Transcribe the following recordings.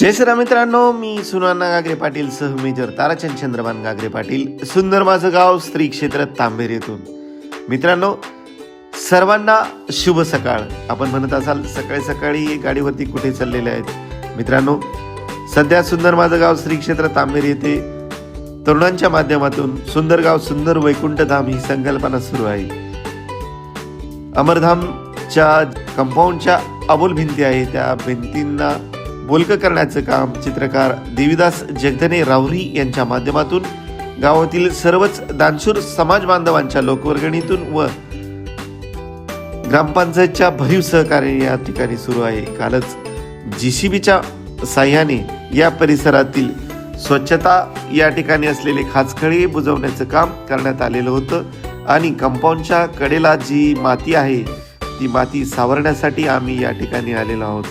जय श्रीराम मित्रांनो मी सुनाना गागरे पाटील सह मेजर ताराचंद चंद्रबान गागरे पाटील सुंदर माझं गाव स्त्री क्षेत्र तांबेर येथून. मित्रांनो सर्वांना शुभ सकाळ. आपण म्हणत असाल सकाळी सकाळी गाडीवरती कुठे चाललेले आहेत? मित्रांनो सध्या सुंदर माझं गाव श्री क्षेत्र तांबेर येथे. तरुणांच्या माध्यमातून सुंदर गाव सुंदर वैकुंठधाम ही संकल्पना सुरू आहे. अमरधामच्या कंपाऊंडच्या अबोल भिंती आहे त्या भिंतींना बोलकं करण्याचं काम चित्रकार देविदास जगधने रावरी यांच्या माध्यमातून गावातील सर्वच दानशूर समाज बांधवांच्या लोकवर्गणीतून व ग्रामपंचायतच्या भरीव सहकार्य या ठिकाणी सुरू आहे. कालच जीसीबीच्या साह्याने या परिसरातील स्वच्छता या ठिकाणी असलेले खाचखळे बुजवण्याचं काम करण्यात आलेलं होतं आणि कंपाऊंडच्या कडेला जी माती आहे ती माती सावरण्यासाठी आम्ही या ठिकाणी आलेलो आहोत.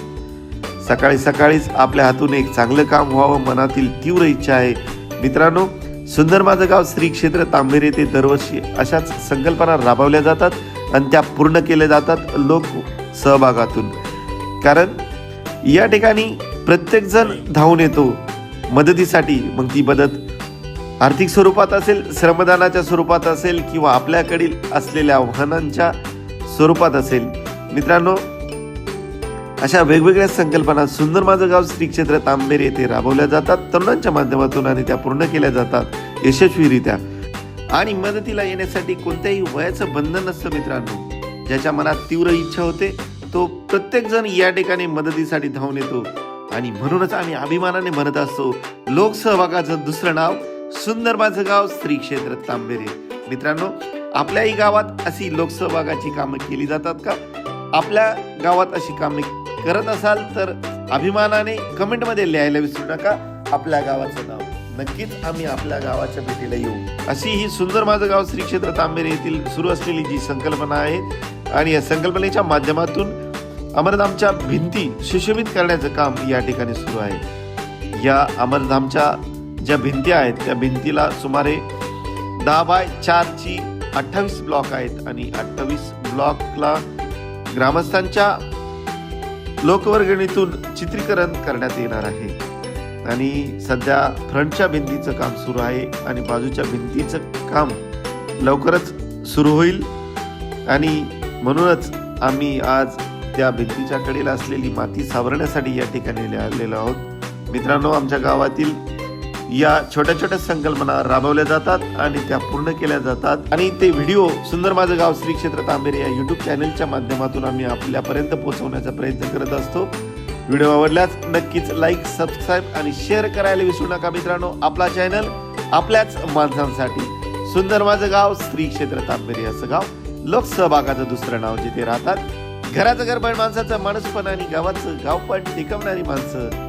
सकाळी सकाळीच आपल्या हातून एक चांगलं काम व्हावं मनातील तीव्र इच्छा आहे. मित्रांनो सुंदर माझं गाव श्री क्षेत्र तांबेर येथे दरवर्षी अशाच संकल्पना राबवल्या जातात आणि त्या पूर्ण केल्या जातात लोक सहभागातून. कारण या ठिकाणी प्रत्येकजण धावून येतो. मदतीसाठी मग ती मदत आर्थिक स्वरूपात असेल श्रमदानाच्या स्वरूपात असेल किंवा आपल्याकडील असलेल्या आव्हानांच्या स्वरूपात असेल. मित्रांनो अशा वेगवेगळ्या संकल्पना सुंदर माझं गाव श्री क्षेत्र तांबेर येथे राबवल्या जातात तरुणांच्या माध्यमातून आणि त्या पूर्ण केल्या जातात यशस्वीरित्या. आणि मदतीला येण्यासाठी कोणत्याही वयाचं बंधन नसतं मित्रांनो. ज्याच्या मनात तीव्र इच्छा होते तो प्रत्येक जण या ठिकाणी मदतीसाठी धावून येतो. आणि म्हणूनच आम्ही अभिमानाने म्हणत असतो लोकसहभागाचं दुसरं नाव सुंदर माझं गाव श्री क्षेत्र तांबेरे. मित्रांनो आपल्याही गावात अशी लोकसहभागाची कामं केली जातात का? आपल्या गावात अशी कामे करत असाल तर अभिमानाने कमेंटमध्ये लिहायला विसरू नका. आपल्या गावाचं नाव. नक्कीच आम्ही आपल्या गावाच्या भेटीला येऊ. अशी ही सुंदर माझं गाव श्री क्षेत्र तांबेरे येथील सुरू असलेली जी संकल्पना आहे आणि या संकल्पनेच्या माध्यमातून अमरधामच्या भिंती सुशोभित करण्याचं काम या ठिकाणी सुरू आहे. या अमरधामच्या ज्या भिंती आहेत त्या भिंतीला सुमारे दहा बाय चारची अठ्ठावीस ब्लॉक आहेत आणि अठ्ठावीस ब्लॉकला ग्रामस्थांच्या लोकवर्गणीतून चित्रीकरण करण्यात येणार आहे. आणि सध्या फ्रंटच्या भिंतीचं काम सुरू आहे आणि बाजूच्या भिंतीचं काम लवकरच सुरू होईल. आणि म्हणूनच आम्ही आज त्या भिंतीच्या कडेला असलेली माती सावरण्यासाठी या ठिकाणी आलेलो आहोत. मित्रांनो आमच्या गावातील या छोट्या छोट्या संकल्पना राबवल्या जातात आणि त्या पूर्ण केल्या जातात. आणि ते व्हिडिओ सुंदर माझं गाव श्री क्षेत्र तांबेरे या युट्यूब चॅनलच्या माध्यमातून आम्ही आपल्यापर्यंत पोहोचवण्याचा प्रयत्न करत असतो. व्हिडिओ आवडल्यास नक्कीच लाईक सबस्क्राईब आणि शेअर करायला विसरू नका मित्रांनो. आपला चॅनल आपल्याच माणसांसाठी. सुंदर माझं गाव श्री क्षेत्र तांबेरे असं गाव. लोकसहभागाचं दुसरं नाव जिथे राहतात. घराचं घर पण माणसाचं माणूसपण आणि गावाचं गावपण टिकवणारी माणसं.